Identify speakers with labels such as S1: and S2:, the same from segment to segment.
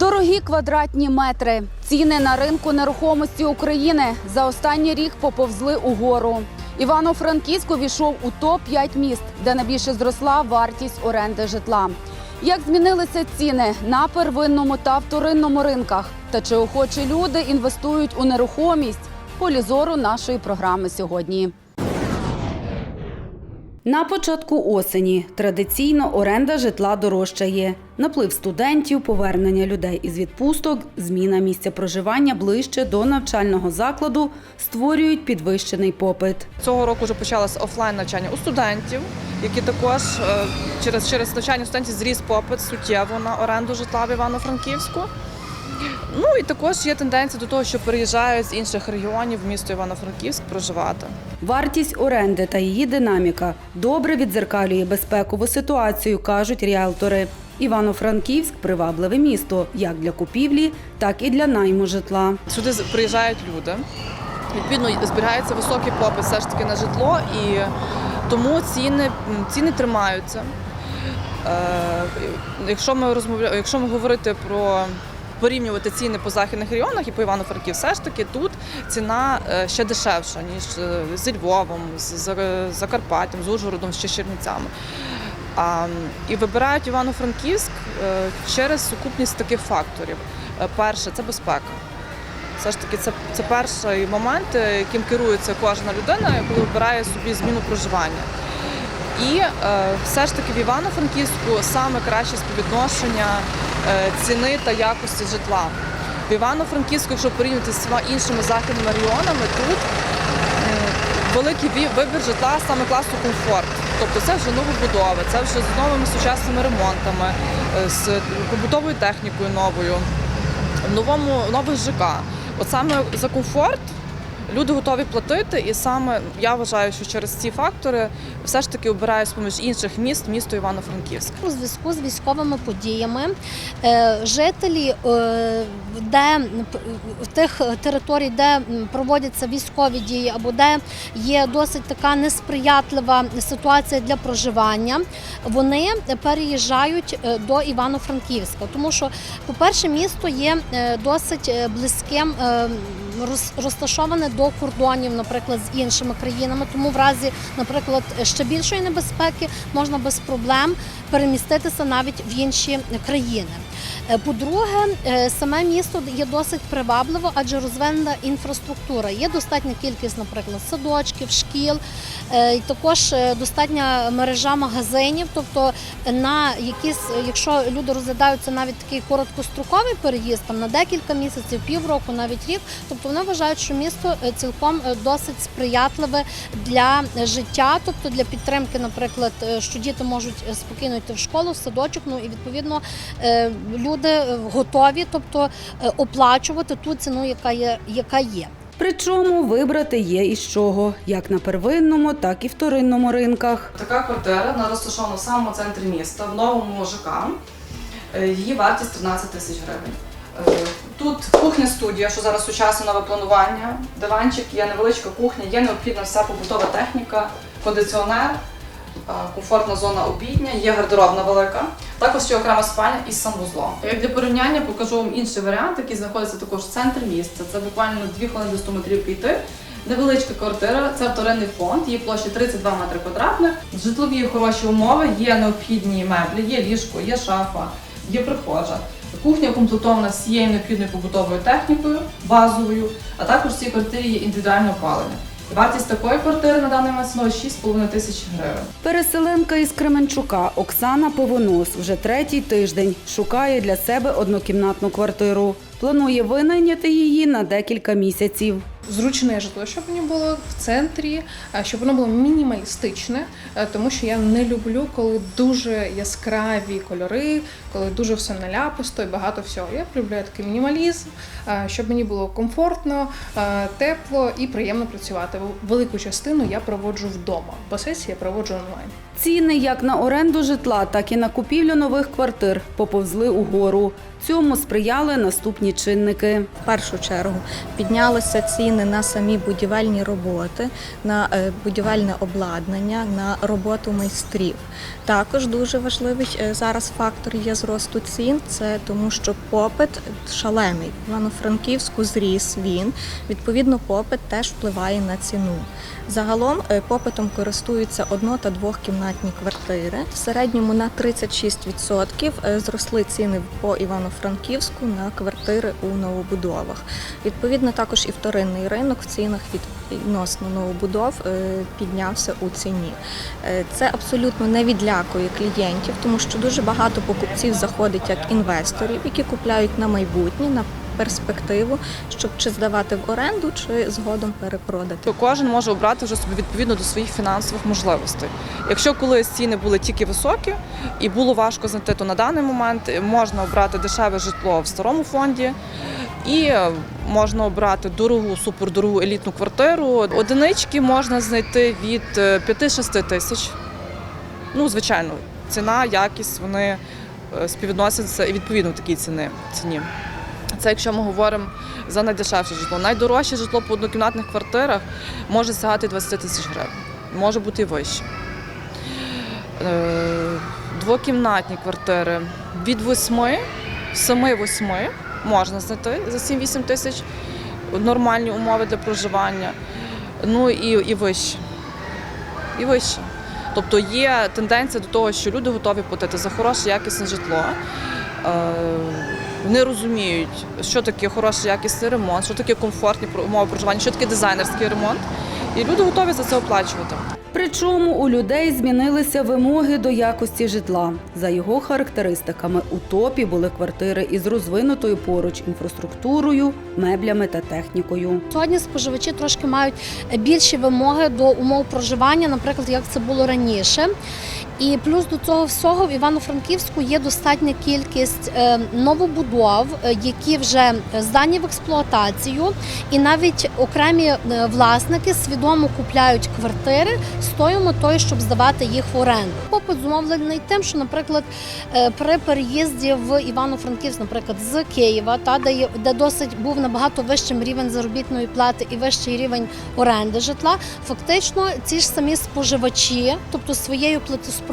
S1: Дорогі квадратні метри. Ціни на ринку нерухомості України за останній рік поповзли угору. Івано-Франківськ увійшов у топ-5 міст, де найбільше зросла вартість оренди житла. Як змінилися ціни на первинному та вторинному ринках? Та чи охочі люди інвестують у нерухомість? Полі зору нашої програми сьогодні. На початку осені традиційно оренда житла дорожчає. Наплив студентів, повернення людей із відпусток, зміна місця проживання ближче до навчального закладу створюють підвищений попит.
S2: Цього року вже почалося офлайн навчання у студентів, які також е, через, через навчання студентів зріс попит суттєво на оренду житла в Івано-Франківську. Ну і також є тенденція до того, що переїжджають з інших регіонів в місто Івано-Франківськ проживати.
S1: Вартість оренди та її динаміка добре відзеркалює безпекову ситуацію, кажуть ріелтори. Івано-Франківськ привабливе місто як для купівлі, так і для найму житла.
S2: Сюди приїжджають люди. Відповідно, зберігається високий попит все ж таки на житло, і тому ціни, ціни тримаються. Е, якщо ми розмовля... якщо ми говорити про порівнювати ціни по західних регіонах і по Івано-Франків, все ж таки тут ціна е, ще дешевша, ніж е, зі Львовом, з Закарпаттям, з Ужгородом, з Чернівцями. А, і вибирають Івано-Франківськ е, через сукупність таких факторів. Е, Перше це безпека. Все ж таки, це, це перший момент, е, яким керується кожна людина, коли вибирає собі зміну проживання. І е, все ж таки в Івано-Франківську саме краще співвідношення е, ціни та якості житла. В Івано-Франківську, якщо порівняти з іншими західними районами, тут великий вибір житла саме класу комфорт. Тобто це вже новобудови, це вже з новими сучасними ремонтами, е, з побутовою технікою новою, в новому нових ЖК. От саме за комфорт люди готові платити, і саме я вважаю, що через ці фактори все ж таки обирають з поміж інших міст місто Івано-Франківськ.
S3: У зв'язку з військовими подіями е, жителі е, де тих територій, де проводяться військові дії, або де є досить така несприятлива ситуація для проживання, вони переїжджають е, до Івано-Франківська, тому що, по-перше, місто є досить близьким. Роз- Розташоване до кордонів, наприклад, з іншими країнами, тому в разі, наприклад, ще більшої небезпеки можна без проблем переміститися навіть в інші країни. Е, По-друге, е, саме місто є досить привабливо, адже розвинена інфраструктура. Є достатня кількість, наприклад, садочків, шкіл, е, також достатня мережа магазинів. Тобто, на якісь, якщо люди розглядаються навіть такий короткостроковий переїзд, там на декілька місяців, півроку, навіть рік, тобто вони вважають, що місто цілком досить сприятливе для життя, тобто для підтримки, наприклад, що діти можуть спокійно йти в школу, в садочок. Ну і відповідно люди е, готові, тобто е, оплачувати ту ціну, яка є, яка є.
S1: Причому вибрати є із чого, як на первинному, так і вторинному ринках.
S2: Така квартира вона розташована в самому центрі міста, в новому ЖК. Е, Її вартість 13 тисяч гривень. Тут кухня-студія, що зараз сучасне нове планування, диванчик, є невеличка кухня, є необхідна вся побутова техніка, кондиціонер, комфортна зона обідня, є гардеробна велика. Також є окрема спальня із санвузлом. Як для порівняння покажу вам інший варіант, який знаходиться також в центрі міста. Це буквально 2 хвилини до 100 метрів йти. Невеличка квартира, це вторинний фонд, її площа 32 метри квадратних. Житлові хороші умови, є необхідні меблі, є ліжко, є шафа, є прихожа. Кухня укомплектована всією необхідною побутовою технікою, базовою, а також в цій квартирі є індивідуальне опалення. Вартість такої квартири на даний момент становить 6,5 тисяч гривень.
S1: Переселенка із Кременчука Оксана Повонос вже третій тиждень шукає для себе однокімнатну квартиру. Планує винайняти її на декілька місяців.
S4: Зручне житло, щоб воно було в центрі, щоб воно було мінімалістичне, е, тому що я не люблю, коли дуже яскраві кольори, коли дуже все наляписто і багато всього. Я полюбляю такий мінімалізм, щоб мені було комфортно, тепло і приємно працювати. Велику частину я проводжу вдома, бо сесії я проводжу онлайн.
S1: Ціни як на оренду житла, так і на купівлю нових квартир поповзли угору. Цьому сприяли наступні чинники.
S5: В першу чергу піднялися ціни ціни на самі будівельні роботи, на е, будівельне обладнання, на роботу майстрів. Також дуже важливий е, зараз фактор є зросту цін. Це тому, що попит шалений. Івано-Франківську зріс він. Відповідно, попит теж впливає на ціну. Загалом е, попитом користуються одно- та двохкімнатні квартири. В середньому на 36% е, зросли ціни по Івано-Франківську на квартири у новобудовах. Відповідно, також і вторинний ринок в цінах відносно новобудов е, піднявся у ціні. Е, Це абсолютно не відлякує клієнтів, тому що дуже багато покупців заходить як інвесторів, які купляють на майбутнє, на перспективу, щоб чи здавати в оренду, чи згодом перепродати.
S2: Кожен може обрати вже собі відповідно до своїх фінансових можливостей. Якщо колись ціни були тільки високі і було важко знайти, то на даний момент можна обрати дешеве житло в старому фонді. І можна обрати дорогу, супердорогу елітну квартиру. Одинички можна знайти від е, 5-6 тисяч. Ну, звичайно, ціна, якість вони е, співвідносяться і відповідно такій ціни, ціні. Це якщо ми говоримо за найдешевше житло. Найдорожче житло по однокімнатних квартирах може сягати 20 тисяч гривень, може бути і вище. Е, Двокімнатні квартири від 8, 7-8 можна знайти за 7-8 тисяч нормальні умови для проживання. Ну і, і вище. І вище. Тобто є тенденція до того, що люди готові платити за хороше якісне житло. Е, Вони розуміють, що таке хороший якісний ремонт, що таке комфортні умови проживання, що таке дизайнерський ремонт. І люди готові за це оплачувати.
S1: Причому у людей змінилися вимоги до якості житла. За його характеристиками, у топі були квартири із розвинутою поруч інфраструктурою, меблями та технікою.
S3: Сьогодні споживачі трошки мають більші вимоги до умов проживання, наприклад, як це було раніше. І плюс до цього всього в Івано-Франківську є достатня кількість е, новобудов, е, які вже здані в експлуатацію, і навіть окремі е, власники свідомо купляють квартири з тою метою, щоб здавати їх в оренду. Попит зумовлений тим, що, наприклад, при переїзді в Івано-Франківськ, наприклад, з Києва, та де, де досить був набагато вищим рівень заробітної плати і вищий рівень оренди житла, фактично ці ж самі споживачі, тобто своєю платоспроможністю,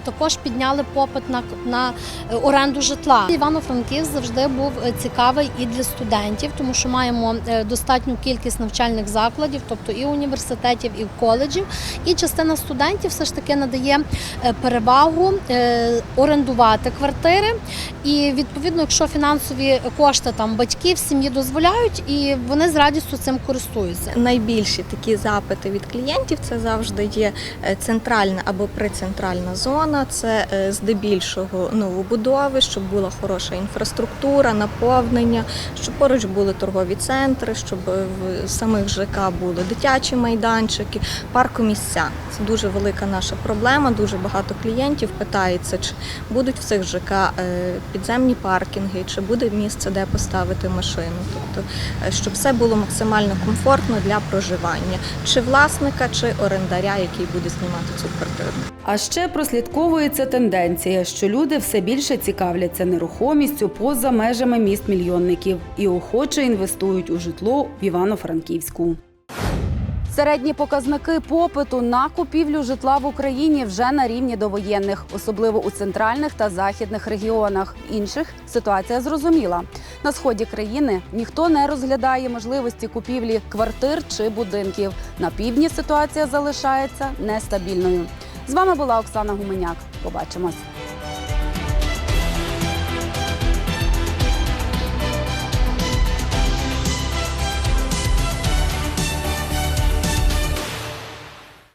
S3: також підняли попит на, на оренду житла. Івано-Франківськ завжди був е, цікавий і для студентів, тому що маємо е, достатню кількість навчальних закладів, тобто і університетів, і коледжів. І частина студентів все ж таки надає е, перевагу орендувати квартири. І відповідно, якщо фінансові кошти там батьків сім'ї дозволяють, і вони з радістю цим користуються.
S5: Найбільші такі запити від клієнтів це завжди є центральна або прицентральна зона. Це е, здебільшого новобудови, щоб була хороша інфраструктура, наповнення, щоб поруч були торгові центри, щоб е, в самих ЖК були дитячі майданчики, паркомісця. Це дуже велика наша проблема. Дуже багато клієнтів питається, чи будуть в цих ЖК е, підземні паркінги, чи буде місце, де поставити машину. Тобто, щоб все було максимально комфортно для проживання, чи власника, чи орендаря, який буде знімати цю квартиру.
S1: А ще прослідковується тенденція, що люди все більше цікавляться нерухомістю поза межами міст мільйонників і охоче інвестують у житло в Івано-Франківську. Середні показники попиту на купівлю житла в Україні вже на рівні довоєнних, особливо у центральних та західних регіонах. Інших ситуація зрозуміла. На сході країни ніхто не розглядає можливості купівлі квартир чи будинків. На півдні ситуація залишається нестабільною. З вами була Оксана Гуменяк. Побачимось.